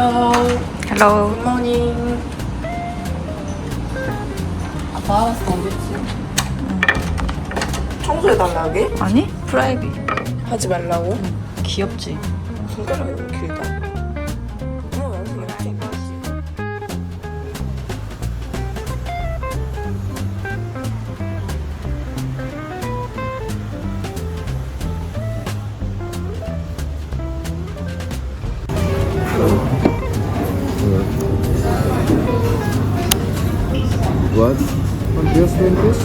Hello. Hello. Good morning. 아빠 알았어 오겠지. 청소해 달라 하게? 아니? 프라이빗. 하지 말라고? 귀엽지? 손가락이 길다. What? What your friend is?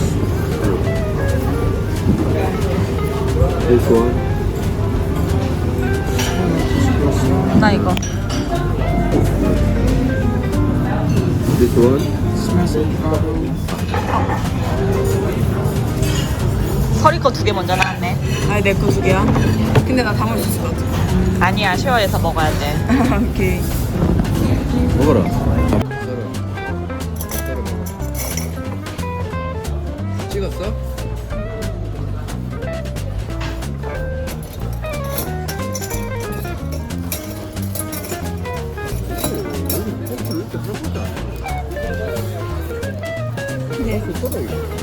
This one. 나 이거. This one. 서리 거 두 개 먼저 나왔네. 아니 내 거 두 개야? 근데 나 담을 수 있을 것 같아. 아니야, 쉐어해서 먹어야 돼. 오케이. 먹어라. 네.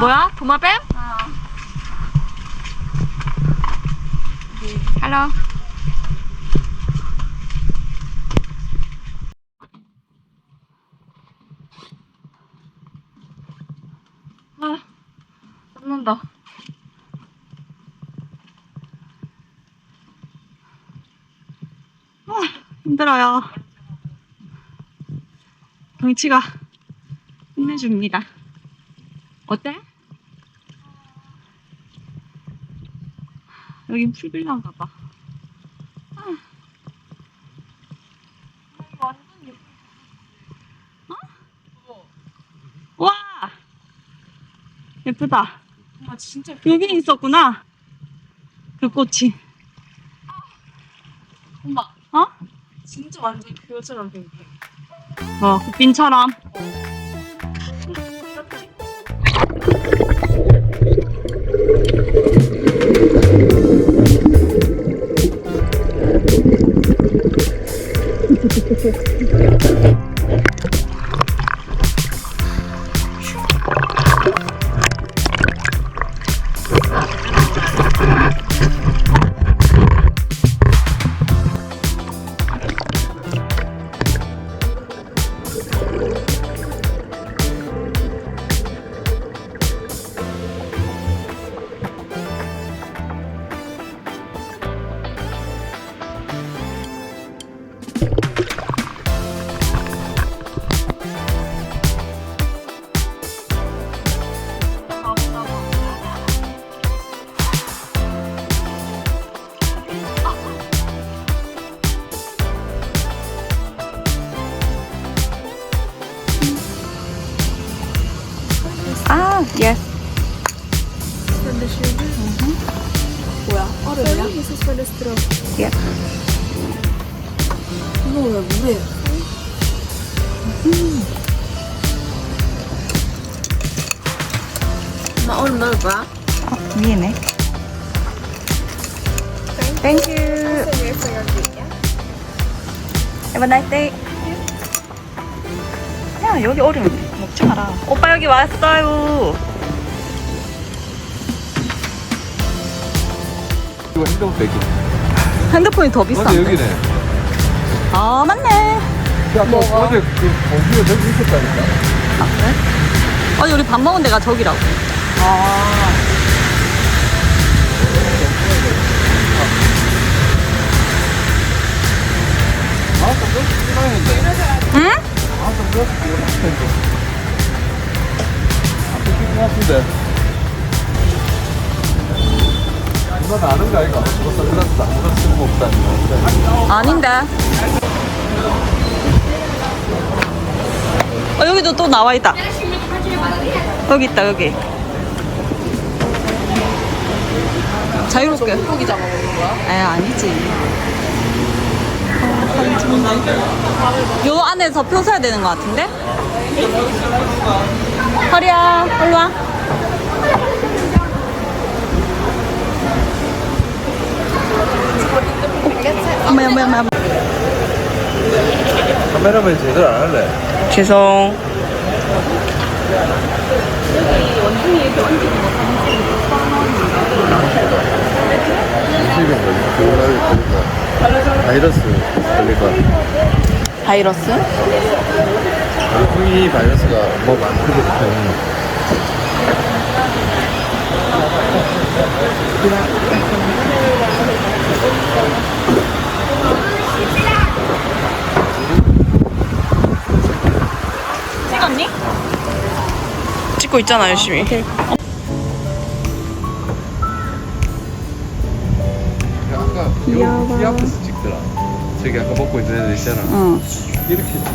뭐야? 도마뱀? Hello. 아, 땀난다. 아, 힘들어요. 경치가 끝내줍니다. 어때? 여긴 풀빌라인가 봐. 아. 완전 예쁘. 어? 와! 예쁘다. 아 진짜 여기 있었구나. 그 꽃이. 엄마 어? 진짜 완전 그거처럼 생겼어. 어, 국빈처럼. 아, 뭐야? 얼음이야? 이거 왜 물에? 엄마 얼음 넣을 거야? 어, 위에네. Thank you. Have a nice day. 야, 여기 얼음 먹지 마라. 오빠 여기 왔어요. 이거 핸드폰 빼기. 핸드폰이 더 비싸네 여기네. 아 맞네. 야, 뭐가 어제 그 거기에 저기 있었다니까. 아 그래? 아니 우리 밥 먹은 데가 저기라고. 아. 응? 아, 좀 그렇게 안 돼. 아, 안 돼. 나 아는 거 아이가? 누가 선글라스 아무나 쓸모 없다는 거. 아닌데. 어, 여기도 또 나와 있다. 여기 있다, 여기. 자유롭게. 고기 잡아먹는 거야? 에 아니지. 요 안에서 표 서야 되는 것 같은데? 허리야, 일로 와. 어머, 어머, 어머. 카메라맨 제대로 안 할래? 죄송. 뭐지? 코로나를 걸릴까? 바이러스? 바이러스? 중이 바이러스가 뭐 많거든. 요 찍었니? 찍고 있잖아 열심히. 아까 요 피아프스 찍더라. 저기 아까 먹고 있는 애들 있잖아. 응. 이렇게 찍혀.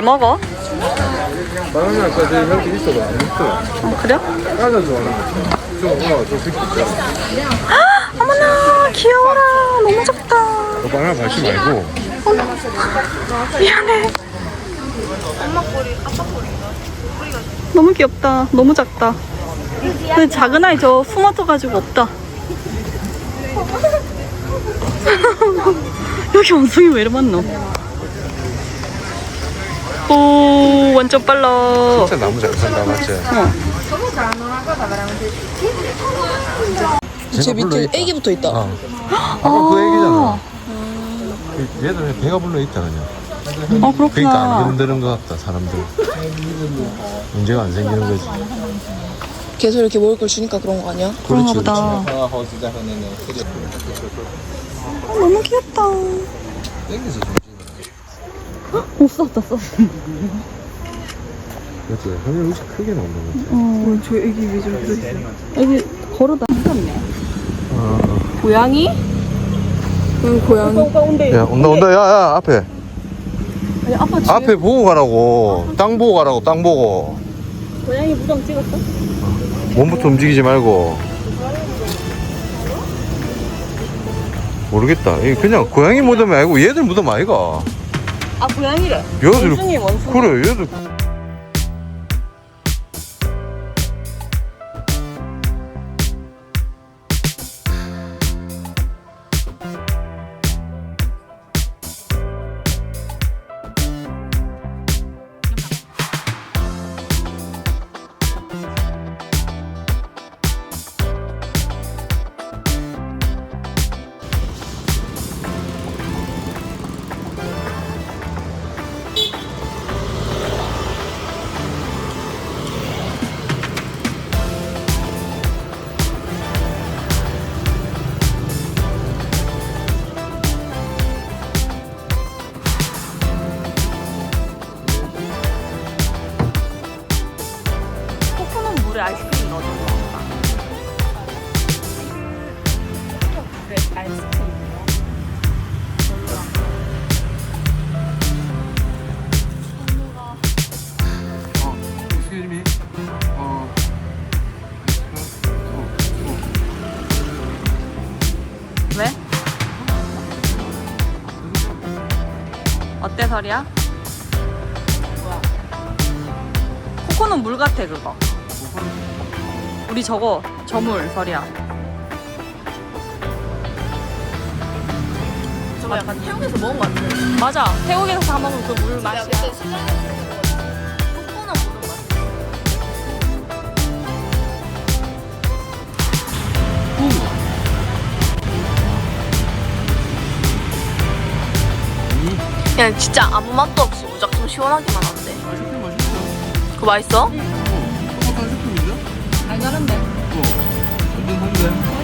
뭘 먹어? 바나나 아까 저 여기 있어봐. 안 있어. 어, 그래? 까자 좋아하는 거. 좀, 어, 저 새끼 있잖아. 어머나, 귀여워라. 너무 작다. 너 바나나 마시 말고. 미안해. 너무 귀엽다. 너무 작다. 근데 작은 아이 저 숨어져가지고 없다. 여기 원숭이 왜 이래 많노? 오, 완전 빨라. 진짜 나무 잘 산다, 맞지? 어. 제 밑에 애기부터 있다. 어. 아까 그 얘기잖아. 그 얘들 배가 불러 있다, 그냥. 어, 그러니까 안 그렇구나. 흔드는 것 같다, 사람들. 문제가 안 생기는 거지. 계속 이렇게 먹을 걸 주니까 그런 거 아니야? 그런가 보다. 어, 너무 귀엽다. 땡겨서 좀 못 썼다, 썼다. 그렇지. 하늘 혹시 크게 나온다, 그렇지? 어, 저 애기 왜 저렇게 있어? 여기 걸어다. 무섭네. 고양이? 응 고양이. 야, 온다, 온다. 야, 야, 앞에. 아니, 아빠 뒤에 앞에 보고 가라고. 땅 보고 가라고, 땅 보고. 고양이 무덤 찍었어? 몸부터 움직이지 말고. 모르겠다. 이게 그냥 고양이 무덤이 아니고 얘들 무덤 아이가. 아, 고양이래. 얘들 원숭이, 원숭이. 그래 얘들 me. 어. 왜? 어때, 설이야? 코코넛 물 같아, 그거. 우리 저거 저물 설이야. 저거 약간 태국에서 먹은 거 같아. 맞아. 태국에서 사 먹은 그 물 맛이야. 그냥 진짜 아무 맛도 없이 무작정 시원하기만 한데. 아이스크림 맛있어. 그거 맛있어? 어, 토마토 아이스크림인데? 알가는데. 어. 완전 한데?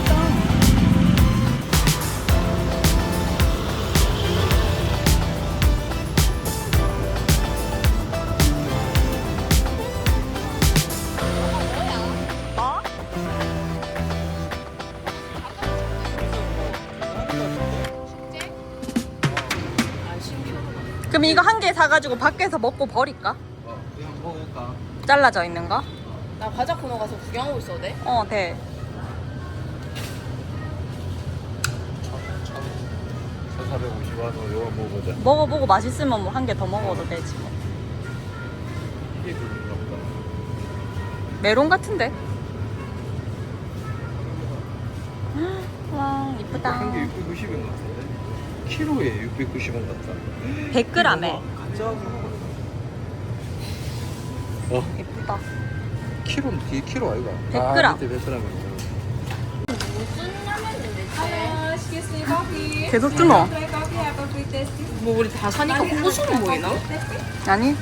사가지고 밖에서 먹고 버릴까? 어, 그냥 먹을까? 잘라져 있는 거? 나 과자 코너 가서 구경하고 있어도 돼? 어, 돼. 450원 요거 먹어보자. 먹어보고 맛있으면 뭐 한 개 더 먹어도 되지. 뭐. 이게 그런가 보다. 메론 같은데? 와, 이쁘다. 한개 690원 같은데? 키로에 690원 같다. 100g에. 어, 이쁘다. 키로 뒤에 키로 아이가? 100g. 아, 밑에 100g. 계속 주노? 뭐 우리 다 사니까 홍보 수는 보이나? 아니.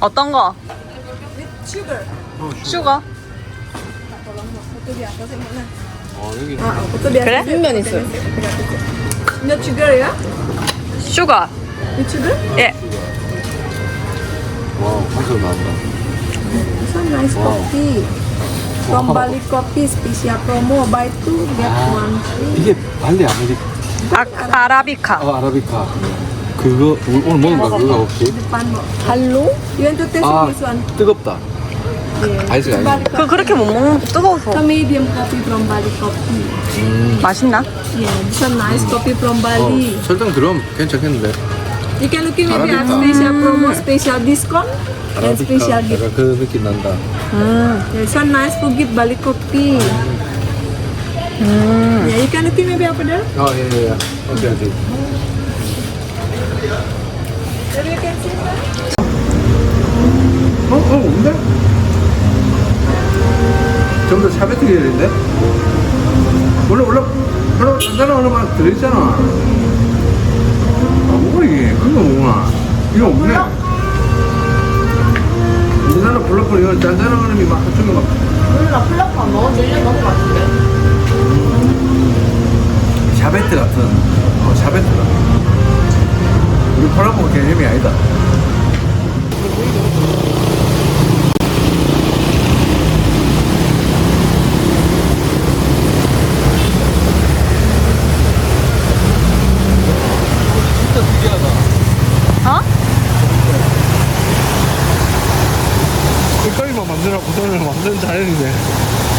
어떤 거? 어, 슈가? 어, 여기 그래? 면 있어요. No sugar ya? 슈가. Sugar? 예. 와우, 한술 나온다. This one nice Wow. coffee. From Bali Coffee special promo buy two get one free. 이게 발리 아메리 아, 아라비카. 아, 아라비카. 그거 오- 오늘 먹은 거 그거 혹시? Depan mo. Hello? You want to taste 아, this one? 뜨겁다. Yeah. 아이스가 Bali 아니네. 그 그렇게 못 먹는 뜨거워서. The medium coffee from Bali Coffee. 음. 맛있나? Yeah, this one nice coffee from Bali. 어, 설탕 들어가면 괜찮겠는데? You can look at maybe have Arabica. special promo, special discount, and special gift. 약간 그 느낌 난다. 음. This one nice for gift Bali Coffee. Yeah, you can look at maybe up there. 아, 예, 예, 예. 오케이, 오케이. There you can see that. 어, 어, 뭔 데? 전부 다 샤베트 계열인데? 원래, 원래, 별로 단단한 어느 맛 들어있잖아. 아, 뭐가 이게? 그런 거 뭐구나. 이거 없네. 우리나라 블러플 이거 단단한 얼음이 막 한쪽에 막 몰라 플라파 넣어 1년 넘은 거 같은데. 샤베트 같은 어, 샤베트 같은 우리 콜라보 개념이 아니다 진짜 특이하다 어? 색깔만 구도를 만드는 자연이네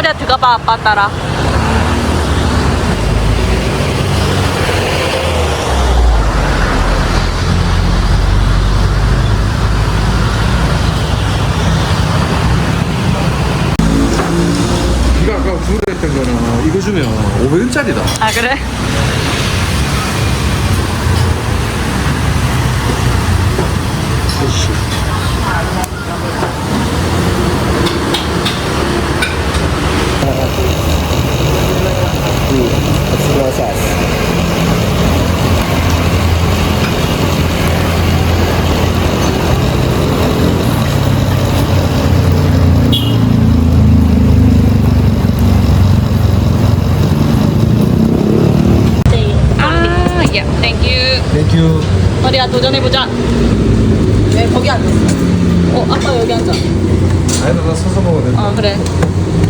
허리야 들어가봐 아빠 따라. 네가 아까 주문했던 거는 이거 주면 500원짜리다 아 그래? 아, 도전해보자. 왜 거기 안 됐어? 어, 아빠 여기 앉아. 아니다, 나 서서 먹어도 된다. 어, 그래.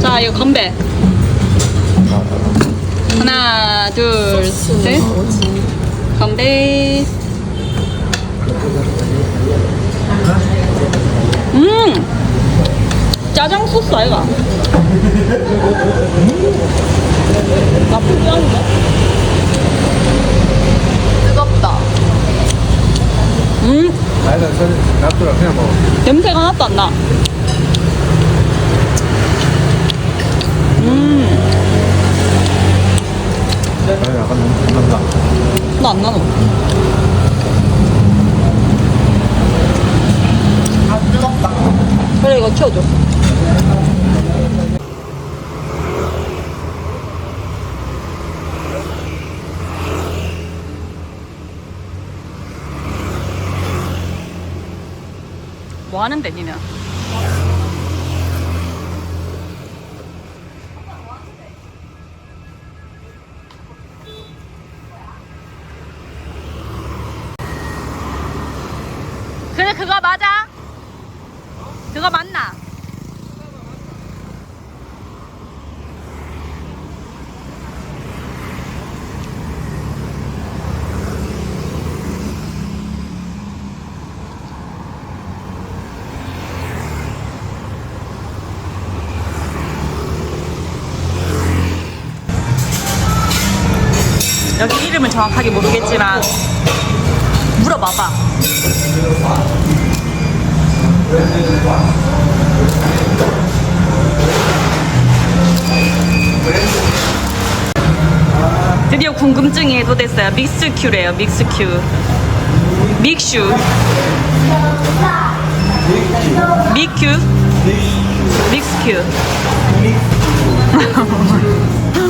자, 이거 건배. 하나, 둘, 셋. 건배. 음! 짜장 소스 아이가? 나쁘지 않은데? 뜨겁다. 음, 아니다, 저리 놔두라, 그냥 먹어. 냄새가 하나도 안 나. 아니, 약간 너무 난다. 나 안 나노. 아, 뜨겁다. 그래, 이거 치워줘. 뭐 하는데, 니는? 그래, 그거 맞아? 그거 맞나? 여기 이름은 정확하게 모르겠지만 물어봐봐. 드디어 궁금증이 해소됐어요. 믹스큐래요. 믹스큐. 믹슈. 믹큐. 믹스큐.